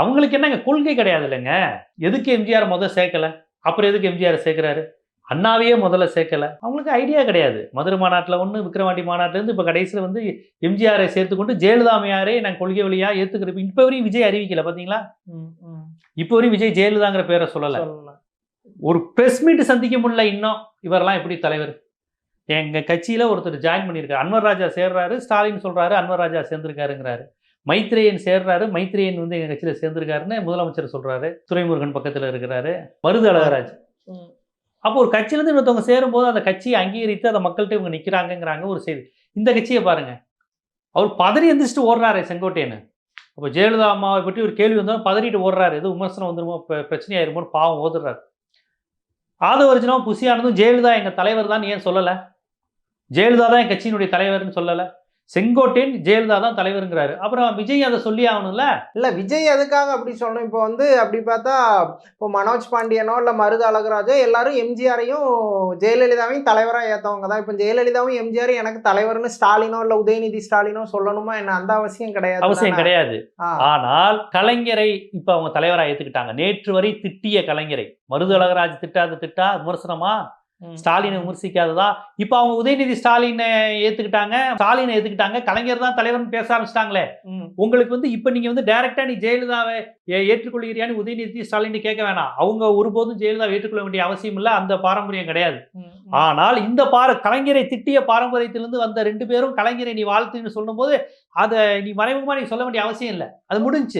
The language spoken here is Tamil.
அவங்களுக்கு என்னங்க? கொள்கை கிடையாது இல்லைங்க எதுக்கு எம்ஜிஆர் முதல் சேர்க்கல? அப்புறம் எதுக்கு எம்ஜிஆர் சேர்க்கிறாரு? அண்ணாவையே முதல்ல சேர்க்கல. அவங்களுக்கு ஐடியா கிடையாது. மதுரை மாநாட்டில் ஒன்று விக்ரவாண்டி மாநாட்டிலேருந்து இப்போ கடைசியில் வந்து எம்ஜிஆரை சேர்த்துக்கொண்டு ஜெயலலிதாமையாரே நான் கொள்கை வழியாக ஏற்றுக்கிறேன் இப்போ வரையும் விஜய் அறிவிக்கல பார்த்தீங்களா இப்போ வரையும் விஜய் ஜெயலலிதாங்கிற பேரை சொல்லலை. ஒரு ப்ரெஸ் மீட் சந்திக்க முடியல இன்னும். இவரெல்லாம் எப்படி தலைவர்? எங்க கட்சியில ஒருத்தர் ஜாயின் பண்ணியிருக்காரு. அன்வர் ராஜா சேர்றாரு ஸ்டாலின் சொல்றாரு அன்வர் ராஜா சேர்ந்திருக்காருங்கிறாரு. மைத்ரேயன் சேர்றாரு. மைத்ரேயன் வந்து எங்க கட்சியில சேர்ந்திருக்காருன்னு முதலமைச்சர் சொல்றாரு. துரைமுருகன் பக்கத்துல இருக்கிறாரு. மருது அழகராஜ். அப்போ ஒரு கட்சியிலேருந்து இன்னொருத்தவங்க சேரும்போது அந்த கட்சியை அங்கீகரித்து அந்த மக்கள்கிட்ட இவங்க நிற்கிறாங்கங்கிறாங்க ஒரு செய்தி. இந்த கட்சியை பாருங்க. அவர் பதறி எந்திரிச்சிட்டு ஓடுறாரு செங்கோட்டையன். அப்போ ஜெயலலிதா அம்மாவை பற்றி ஒரு கேள்வி வந்தாலும் பதறிட்டு ஓடுறாரு. எதுவும் விமர்சனம் வந்துருமோ பிர- பிரச்சனையாயிருமோன்னு பாவம் ஓதுறாரு. ஆதவர்ஜனும் புசியானதும் ஜெயலலிதா எங்க தலைவர் தான் ஏன் சொல்லலை? ஜெயலலிதா தான் என் கட்சியினுடைய தலைவர்னு சொல்லலை. செங்கோட்டையன் ஜெயலலிதா தான் தலைவருங்கிறாரு. அப்புறம் விஜய் அதை சொல்லி ஆகணும்ல? இல்ல விஜய் எதுக்காக அப்படி சொல்லணும்? இப்போ வந்து அப்படி பார்த்தா இப்போ மனோஜ் பாண்டியனோ இல்ல மருது அழகராஜோ எல்லாரும் எம்ஜிஆரையும் ஜெயலலிதாவையும் தலைவரா ஏத்தவங்க தான். இப்போ ஜெயலலிதாவும் எம்ஜிஆரும் எனக்கு தலைவர்னு ஸ்டாலினோ இல்ல உதயநிதி ஸ்டாலினோ சொல்லணுமா என்ன? அந்த அவசியம் கிடையாது அவசியம்? கிடையாது. ஆனால் கலைஞரை இப்ப அவங்க தலைவரா ஏத்துக்கிட்டாங்க. நேற்று வரை திட்டிய கலைஞரை. மருது அழகராஜ் திட்டாத திட்டா விமர்சனமா. ஸ்டாலினை விமர்சிக்காததா? இப்ப அவங்க உதயநிதி ஸ்டாலினை ஏத்துக்கிட்டாங்க ஸ்டாலினை ஏத்துக்கிட்டாங்க கலைஞர் தான் தலைவர்னு பேச ஆரம்பிச்சிட்டாங்களே. உங்களுக்கு வந்து இப்ப நீங்க வந்து டைரக்டா நீ ஜெயலலிதாவை ஏற்றுக்கொள்கிறியான்னு உதயநிதி ஸ்டாலின் கேட்க வேணாம். அவங்க ஒருபோதும் ஜெயலலிதாவை ஏற்றுக்கொள்ள வேண்டிய அவசியம் இல்லை அந்த பாரம்பரியம் கிடையாது. ஆனால் இந்த பார கலைஞரை திட்டிய பாரம்பரியத்திலிருந்து வந்த ரெண்டு பேரும் கலைஞரை நீ வாழ்த்துன்னு சொல்லும்போது அதை நீ மறைமுகமா நீ சொல்ல வேண்டிய அவசியம் இல்லை. அது முடிஞ்சுச்சு